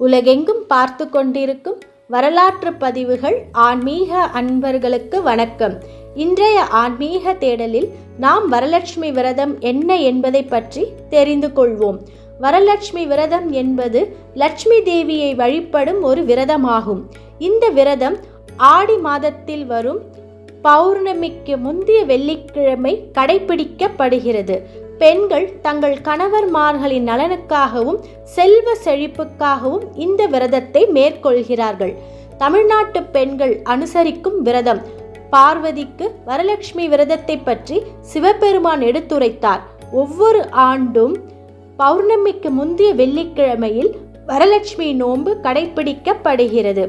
உலகெங்கும் பார்த்து கொண்டிருக்கும் வரலாற்று பதிவுகள் ஆன்மீக அன்பர்களுக்கு வணக்கம். இன்றைய ஆன்மீக தேடலில் நாம் வரலட்சுமி விரதம் என்ன என்பதை பற்றி தெரிந்து கொள்வோம். வரலட்சுமி விரதம் என்பது லட்சுமி தேவியை வழிபடும் ஒரு விரதமாகும். இந்த விரதம் ஆடி மாதத்தில் வரும் பௌர்ணமிக்கு முந்தைய வெள்ளிக்கிழமை கடைபிடிக்கப்படுகிறது. பெண்கள் தங்கள் கணவர்மார்களின் நலனுக்காகவும் செல்வ செழிப்புக்காகவும் இந்த விரதத்தை மேற்கொள்கிறார்கள். தமிழ்நாட்டு பெண்கள் அனுசரிக்கும் விரதம். பார்வதிக்கு வரலட்சுமி விரதத்தை பற்றி சிவபெருமான் எடுத்துரைத்தார். ஒவ்வொரு ஆண்டும் பௌர்ணமிக்கு முந்தைய வெள்ளிக்கிழமையில் வரலட்சுமி நோன்பு கடைபிடிக்கப்படுகிறது.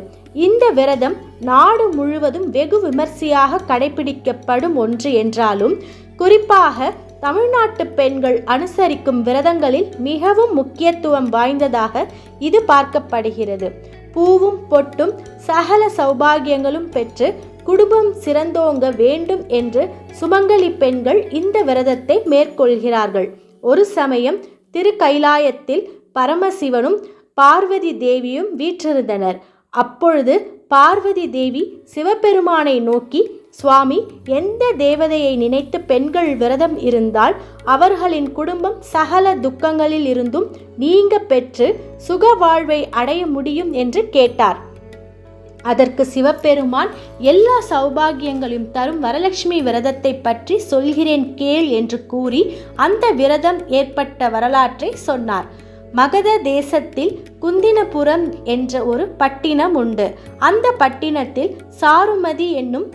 இந்த விரதம் நாடு முழுவதும் வெகு விமர்சையாக கடைபிடிக்கப்படும் ஒன்று என்றாலும் குறிப்பாக தமிழ்நாட்டு பெண்கள் அனுசரிக்கும் விரதங்களில் மிகவும் முக்கியத்துவம் வாய்ந்ததாக இது பார்க்கப்படுகிறது. பூவும் பொட்டும் சகல சௌபாகியங்களும் பெற்று குடும்பம் சிறந்தோங்க வேண்டும் என்று சுமங்கலி பெண்கள் இந்த விரதத்தை மேற்கொள்கிறார்கள். ஒரு சமயம் திருக்கைலாயத்தில் பரமசிவனும் பார்வதி தேவியும் வீற்றிருந்தனர். அப்பொழுது பார்வதி தேவி சிவபெருமானை நோக்கி சுவாமி எந்த தேவதையை நினைத்து பெண்கள் விரதம் இருந்தால் அவர்களின் குடும்பம் சகல துக்கங்களில் இருந்தும் நீங்க பெற்று சுக வாழ்வை அடைய முடியும் என்று கேட்டார். அதற்கு சிவபெருமான் எல்லா சௌபாகியங்களையும் தரும் வரலட்சுமி விரதத்தை பற்றி சொல்கிறேன் கேள் என்று கூறி அந்த விரதம் ஏற்பட்ட வரலாற்றை சொன்னார். மகத தேசத்தில் குந்தினபுரம் என்ற ஒரு பட்டினம் உண்டு. அந்த பட்டினத்தில் சாருமதி என்னும்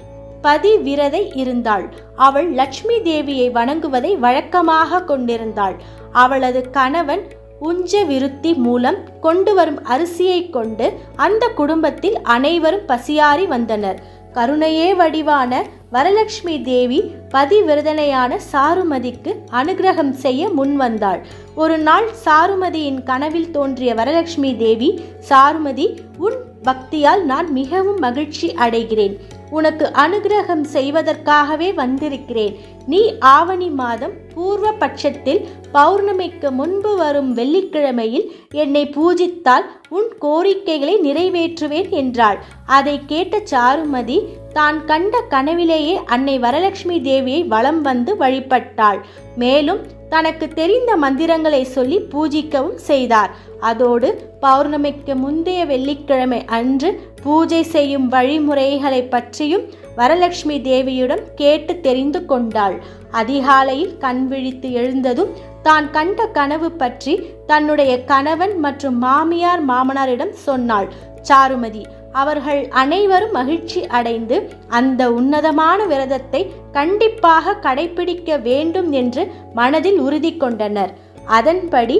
பதிவிரதை இருந்தாள். அவள் லட்சுமி தேவியை வணங்குவதை வழக்கமாக கொண்டிருந்தாள். அவளது கணவன் உஞ்ச விருத்தி மூலம் கொண்டு வரும் அரிசியை கொண்டு அந்த குடும்பத்தில் அனைவரும் பசியாறி வந்தனர். கருணையே வடிவான வரலட்சுமி தேவி பதிவிரதனையான சாருமதிக்கு அனுகிரகம் செய்ய முன்வந்தாள். ஒரு நாள் சாருமதியின் கனவில் தோன்றிய வரலட்சுமி தேவி சாருமதி உன் பக்தியால் நான் மிகவும் மகிழ்ச்சி அடைகிறேன். உனக்கு அனுகிரகம் செய்வதற்காகவே வந்திருக்கிறேன். நீ ஆவணி மாதம் பூர்வ பட்சத்தில் பௌர்ணமிக்கு முன்பு வரும் வெள்ளிக்கிழமையில் என்னை பூஜித்தால் உன் கோரிக்கைகளை நிறைவேற்றுவேன் என்றாள். அதை கேட்ட சாருமதி தான் கண்ட கனவிலேயே அன்னை வரலட்சுமி தேவியை வலம் வந்து வழிபட்டாள். மேலும் தனக்கு தெரிந்த மந்திரங்களை சொல்லி பூஜிக்கவும் செய்தார். அதோடு பௌர்ணமிக்கு முந்தைய வெள்ளிக்கிழமை அன்று பூஜை செய்யும் வழிமுறைகளை பற்றியும் வரலட்சுமி தேவியிடம் கேட்டு தெரிந்து கொண்டாள். அதிகாலையில் கண் விழித்து எழுந்ததும் தான் கண்ட கனவு பற்றி தன்னுடைய கணவன் மற்றும் மாமியார் மாமனாரிடம் சொன்னாள். சாருமதி அவர்கள் அனைவரும் மகிழ்ச்சி அடைந்து அந்த உன்னதமான விரதத்தை கண்டிப்பாக கடைபிடிக்க வேண்டும் என்று மனதில் உறுதி கொண்டனர். அதன்படி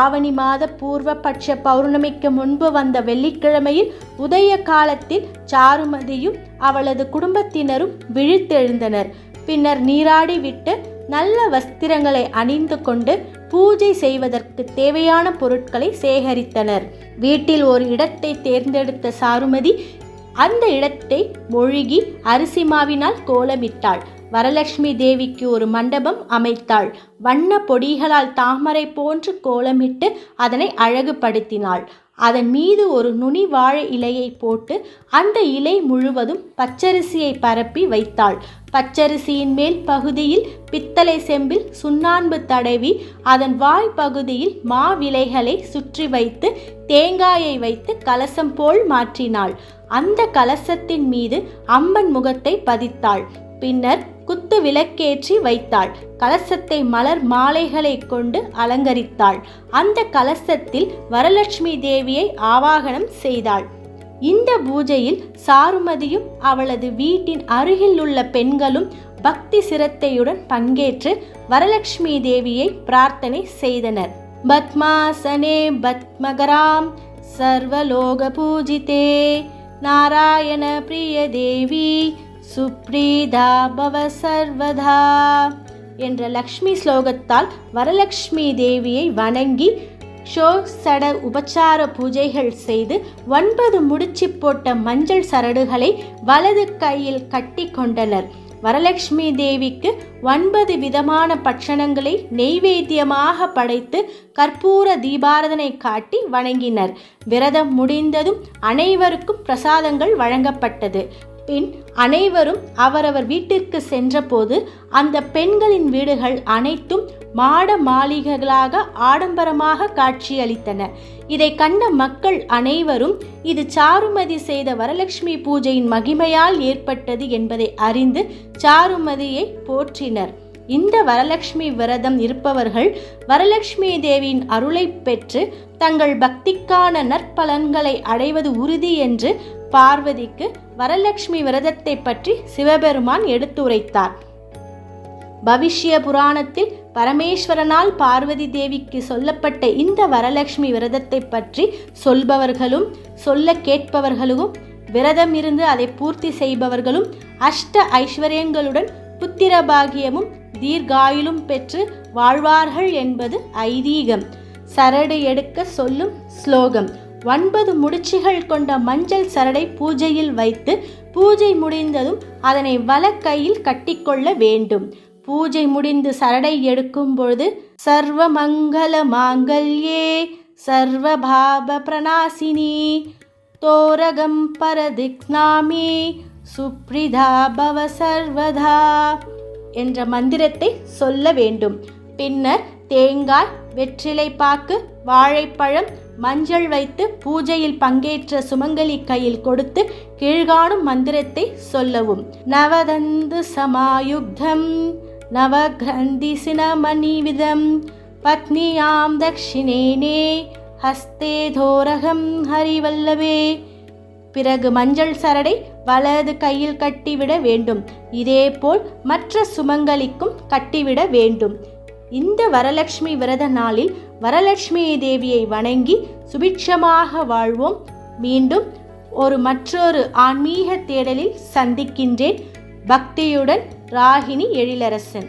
ஆவணி மாத பூர்வபட்ச பௌர்ணமிக்கு முன்பு வந்த வெள்ளிக்கிழமையில் உதய காலத்தில் சாருமதியும் அவளது குடும்பத்தினரும் விழித்தெழுந்தனர். பின்னர் நீராடி விட்டு நல்ல வஸ்திரங்களை அணிந்து கொண்டு பூஜை செய்வதற்கு தேவையான பொருட்களை சேகரித்தனர். வீட்டில் ஒரு இடத்தை தேர்ந்தெடுத்த சாருமதி அந்த இடத்தை மொழிகி அரிசி மாவினால் கோலமிட்டாள். வரலட்சுமி தேவிக்கு ஒரு மண்டபம் அமைத்தாள். வண்ண பொடிகளால் தாமரை போன்று கோலமிட்டு அதனை அழகுபடுத்தினாள். அதன் மீது ஒரு நுனி வாழை இலையை போட்டு அந்த இலை முழுவதும் பச்சரிசியை பரப்பி வைத்தாள். பச்சரிசியின் மேல் பகுதியில் பித்தளை செம்பில் சுண்ணான்பு தடவி அதன் வாய் பகுதியில் மாவிலைகளை சுற்றி வைத்து தேங்காயை வைத்து கலசம் போல் மாற்றினாள். அந்த கலசத்தின் மீது அம்மன் முகத்தை பதித்தாள். பின்னர் பத்து விளக்கேற்றி வைத்தாள். கலசத்தை மலர் மாலைகளை கொண்டு அலங்கரித்தாள். அந்த கலசத்தில் வரலட்சுமி தேவியை ஆவாகனம் செய்தாள். இந்த பூஜையில் சாருமதியும் அவளது வீட்டின் அருகில் உள்ள பெண்களும் பக்தி சிரத்தையுடன் பங்கேற்று வரலட்சுமி தேவியை பிரார்த்தனை செய்தனர். பத்மாசனே பத்மகராம் சர்வலோக பூஜிதே நாராயண பிரிய தேவி சுப்ரீதா பவ சர்வதா என்ற லக்ஷ்மி ஸ்லோகத்தால் வரலக்ஷ்மி தேவியை வணங்கி சட உபச்சார பூஜைகள் செய்து ஒன்பது முடிச்சு போட்ட மஞ்சள் சரடுகளை வலது கையில் கட்டி கொண்டனர். வரலட்சுமி தேவிக்கு ஒன்பது விதமான பட்சணங்களை நெய்வேத்தியமாக படைத்து கற்பூர தீபாரதனை காட்டி வணங்கினர். விரதம் முடிந்ததும் அனைவருக்கும் பிரசாதங்கள் வழங்கப்பட்டது. பின் அனைவரும் அவரவர் வீட்டிற்கு சென்றபோது அந்த பெண்களின் வீடுகள் அனைத்தும் மாட மாளிகைகளாக ஆடம்பரமாக காட்சியளித்தன. இதை கண்ட மக்கள் அனைவரும் இது சாருமதி செய்த வரலட்சுமி பூஜையின் மகிமையால் ஏற்பட்டது என்பதை அறிந்து சாருமதியை போற்றினர். இந்த வரலட்சுமி விரதம் இருப்பவர்கள் வரலட்சுமி தேவியின் அருளை பெற்று தங்கள் பக்திக்கான நற்பலன்களை அடைவது உறுதி என்று பார்வதிக்கு வரலட்சுமி விரதத்தை பற்றி சிவபெருமான் எடுத்துரைத்தார். பவிஷ்ய புராணத்தில் பரமேஸ்வரனால் பார்வதி தேவிக்கு சொல்லப்பட்ட இந்த வரலட்சுமி விரதத்தை பற்றி சொல்பவர்களும் சொல்ல கேட்பவர்களும் விரதம் இருந்து அதை பூர்த்தி செய்பவர்களும் அஷ்ட ஐஸ்வர்யங்களுடன் புத்திர பாகியமும் தீர்காயுளும் பெற்று வாழ்வார்கள் என்பது ஐதீகம். சரடு எடுக்க சொல்லும் ஸ்லோகம். ஒன்பது முடிச்சுகள் கொண்ட மஞ்சள் சரடை பூஜையில் வைத்து பூஜை முடிந்ததும் அதனை வலக்கையில் கட்டிக்கொள்ள வேண்டும். பூஜை முடிந்து சரடை எடுக்கும் பொழுது சர்வ மங்கள மாங்கல்யே சர்வபாப பிரணாசினி தோரகம் பரதிக்னாமி சுப்ரிதா பவ சர்வதா என்ற மந்திரத்தை சொல்ல வேண்டும். பின்னர் தேங்காய் வெற்றிலை பாக்கு வாழைப்பழம் மஞ்சள் வைத்து பூஜையில் பங்கேற்ற சுமங்கலி கையில் கொடுத்து கீழ்காணும் மந்திரத்தை சொல்லவும். நவதந்து சமாயுக்தம் நவகிரந்தி சினமணிவிதம் பத்னியாம் தக்ஷிணேனே ஹஸ்தே தோரகம் ஹரிவல்லவே பிறகு மஞ்சள் சரடை வலது கையில் கட்டிவிட வேண்டும். இதேபோல் மற்ற சுமங்கலிக்கும் கட்டிவிட வேண்டும். இந்த வரலட்சுமி விரத நாளில் வரலட்சுமி தேவியை வணங்கி சுபிட்சமாக வாழ்வோம். மீண்டும் ஒரு மற்றொரு ஆன்மீக தேடலில் சந்திக்கின்றேன். பக்தியுடன் ராகினி எழிலரசன்.